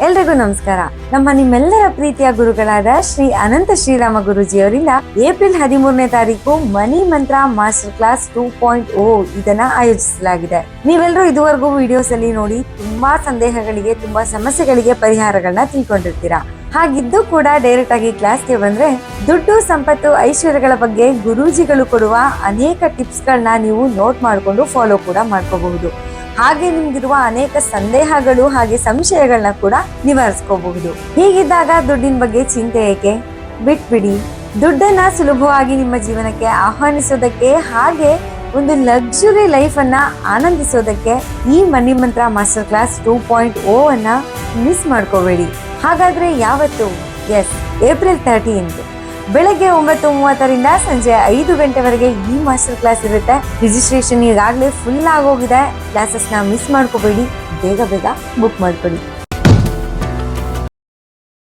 ಎಲ್ರಿಗೂ ನಮಸ್ಕಾರ. ನಮ್ಮ ನಿಮ್ಮೆಲ್ಲರ ಪ್ರೀತಿಯ ಗುರುಗಳಾದ ಶ್ರೀ ಅನಂತ ಶ್ರೀರಾಮ ಗುರುಜಿಯವರಿಂದ ಏಪ್ರಿಲ್ ಹದಿಮೂರನೇ ತಾರೀಕು money mantra master class two point O ಇದನ್ನ ಆಯೋಜಿಸಲಾಗಿದೆ. ನೀವೆಲ್ಲರೂ ಇದುವರೆಗೂ ವಿಡಿಯೋಸ್ ಅಲ್ಲಿ ನೋಡಿ ತುಂಬಾ ಸಂದೇಹಗಳಿಗೆ, ತುಂಬಾ ಸಮಸ್ಯೆಗಳಿಗೆ ಪರಿಹಾರಗಳನ್ನ ತಿಳ್ಕೊಂಡಿರ್ತೀರಾ? ಹಾಗಿದ್ದು ಕೂಡ ಡೈರೆಕ್ಟ್ ಆಗಿ ಕ್ಲಾಸ್ಗೆ ಬಂದ್ರೆ ದುಡ್ಡು, ಸಂಪತ್ತು, ಐಶ್ವರ್ಯಗಳ ಬಗ್ಗೆ ಗುರೂಜಿಗಳು ಕೊಡುವ ಅನೇಕ ಟಿಪ್ಸ್ ಗಳನ್ನ ನೀವು ನೋಟ್ ಮಾಡಿಕೊಂಡು ಫಾಲೋ ಕೂಡ ಮಾಡ್ಕೋಬಹುದು. ಹಾಗೆ ನಿಮ್ಗಿರುವ ಅನೇಕ ಸಂದೇಹಗಳು ಹಾಗೆ ಸಂಶಯಗಳನ್ನ ಕೂಡ ನಿವಾರಿಸ್ಕೋಬಹುದು. ಹೀಗಿದ್ದಾಗ ದುಡ್ಡಿನ ಬಗ್ಗೆ ಚಿಂತೆ ಏಕೆ? ಬಿಟ್ಬಿಡಿ. ದುಡ್ಡನ್ನ ಸುಲಭವಾಗಿ ನಿಮ್ಮ ಜೀವನಕ್ಕೆ ಆಹ್ವಾನಿಸೋದಕ್ಕೆ ಹಾಗೆ ಒಂದು ಲಕ್ಸುರಿ ಲೈಫ್ ಅನ್ನ ಆನಂದಿಸೋದಕ್ಕೆ ಈ money mantra master class two point O ಅನ್ನ ಮಿಸ್ ಮಾಡ್ಕೋಬೇಡಿ. ಹಾಗಾದ್ರೆ ಯಾವತ್ತು? ಎಸ್ ಏಪ್ರಿಲ್ ತರ್ಟೀನ್ತ್ ಬೆಳಗ್ಗೆ ಒಂಬತ್ತು ಮೂವತ್ತರಿಂದ ಸಂಜೆ ಐದು ಗಂಟೆವರೆಗೆ ಈ ಮಾಸ್ಟರ್ ಕ್ಲಾಸ್ ಇರುತ್ತೆ. ರಿಜಿಸ್ಟ್ರೇಷನ್ ಈಗಾಗಲೇ ಫುಲ್ ಆಗೋಗಿದೆ. ಕ್ಲಾಸಸ್ನ ಮಿಸ್ ಮಾಡ್ಕೋಬೇಡಿ. ಬೇಗ ಬೇಗ ಬುಕ್ ಮಾಡ್ಕೊಳ್ಳಿ.